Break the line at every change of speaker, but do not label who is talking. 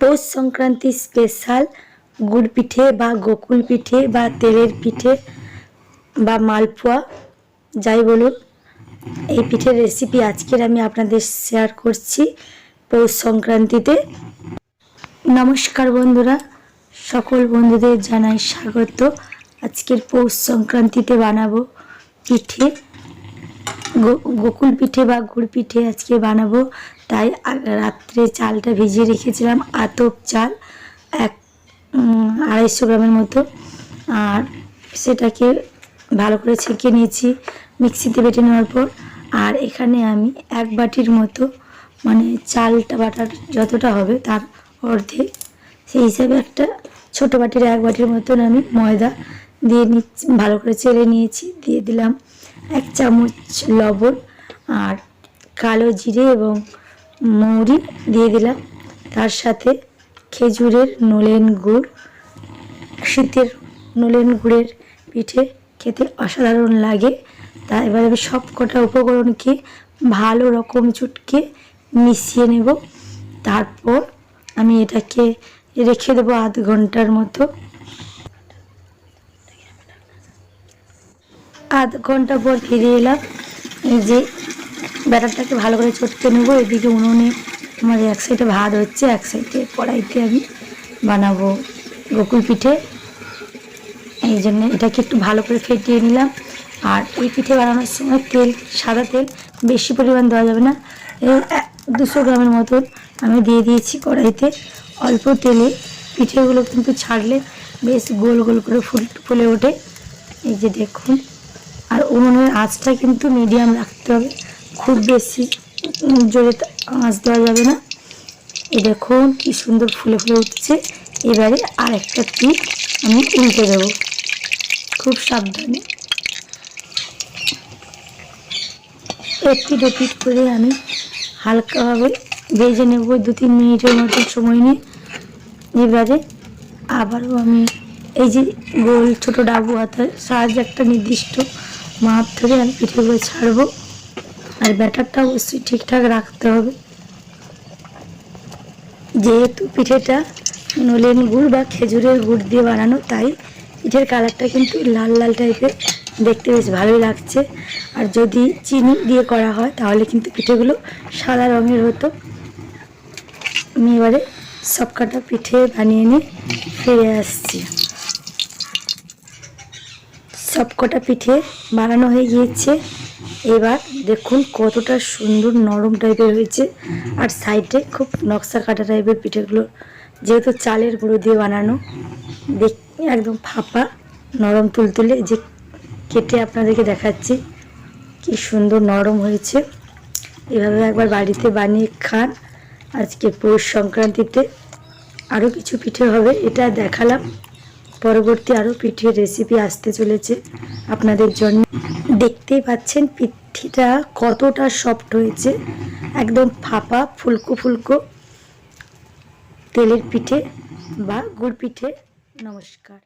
Poush Sankranti special গুড় পিঠে বা গোকুল পিঠে বা তেলের পিঠে বা মালপোয়া, যাই বলুন, এই পিঠের রেসিপি আজকের আমি আপনাদের শেয়ার করছি পৌষ সংক্রান্তিতে নমস্কার বন্ধুরা, সকল বন্ধুদের জানাই স্বাগত। আজকের পৌষ সংক্রান্তিতে বানাবো পিঠে গোকুল পিঠে বা গুড় পিঠে আজকে বানাবো। তাই রাত্রে চালটা ভিজিয়ে রেখেছিলাম, আতপ চাল, এক আড়াইশো গ্রামের মতো। আর সেটাকে ভালো করে ছেঁকে নিয়েছি মিক্সিতে বেটে নেওয়ার পর। আর এখানে আমি এক বাটির মতো মানে চালটা বাটার যতটা হবে তার অর্ধেক। সেই হিসাবে একটা ছোট বাটির এক বাটির মতন আমি ময়দা দিয়ে নিচ্ছি, ভালো করে চেড়ে নিয়েছি, দিয়ে দিলাম এক চামচ লবণ আর কালো জিরে এবং মৌরি দিয়ে দিলাম। তার সাথে খেজুরের নলেন গুড়, শীতের নলেন গুড়ের পিঠে খেতে অসাধারণ লাগে। তা এবার আমি সব কটা উপকরণকে ভালো রকম চুটকে মিশিয়ে নেব। তারপর আমি এটাকে রেখে দেবো আধ ঘণ্টার মতো। আধ ঘণ্টা পর ফিরে এলাম। এই যে ব্যাটারটাকে ভালো করে চটকে নেব, এদিকে উনুনে আমার এক সাইডে ভাত হচ্ছে, এক সাইডে কড়াইতে আমি বানাবো গোকুল পিঠে। এই জন্য এটাকে একটু ভালো করে ফেটিয়ে নিলাম। আর এই পিঠে বানানোর সময় তেল, সাদা তেল বেশি পরিমাণ দেওয়া যাবে না। দুশো গ্রামের মতন আমি দিয়ে দিয়েছি কড়াইতে। অল্প তেলে পিঠেগুলো কিন্তু ছাড়লে বেশ গোল গোল করে ফুল, ফুলে ওঠে। এই যে দেখুন। আর উনুনের আঁচটা কিন্তু মিডিয়াম রাখতে হবে। খুব বেশি জোরে আঁচ দেওয়া যাবে না। এই দেখুন কি সুন্দর ফুলে ফুলে উঠছে। এবারে আর একটা পিঠ আমি উল্টে দেবো। খুব সাবধানে। এপিট ওপিট করে আমি হালকাভাবে ভেজে নেব দু তিন মিনিটের মতো সময় নিয়ে। এবারে আবারও আমি এই যে গোল ছোট ডাবু হাতার সাহায্যে একটা নির্দিষ্ট মাপ ধরে আমি পিঠেগুলো ছাড়বো। আর ব্যাটারটা অবশ্যই ঠিকঠাক রাখতে হবে। যেহেতু পিঠেটা নলেন গুড় বা খেজুরের গুড় দিয়ে বানানো, তাই পিঠের কালারটা কিন্তু লাল লাল টাইপের। দেখতে বেশ ভালোই লাগছে। আর যদি চিনি দিয়ে করা হয়, তাহলে কিন্তু পিঠেগুলো সাদা রঙের হতো। আমি এবারে সবকটা পিঠে বানিয়ে নিয়ে ফিরে আসছি। সবকটা পিঠে বানানো হয়ে গিয়েছে। এবার দেখুন কতটা সুন্দর নরম টাইপের হয়েছে। আর সাইডে খুব নকশা কাটা টাইপের পিঠেগুলো, যেহেতু চালের গুঁড়ো দিয়ে বানানো, দেখ একদম ফাঁপা, নরম তুলতুলে, যে কেটে আপনাদেরকে দেখাচ্ছি, কি সুন্দর নরম হয়েছে। এভাবে একবার বাড়িতে বানিয়ে খান। আজকে পৌষ সংক্রান্তিতে আরও কিছু পিঠে হবে, এটা দেখালাম। পরবর্তী আরও পিঠের রেসিপি আসতে চলেছে আপনাদের জন্য। দেখতেই পাচ্ছেন পিঠিটা কতটা সফট হয়েছে। একদম ফাঁপা, ফুলকো ফুলকো। তেলের পিঠে বা গুড় পিঠে। নমস্কার।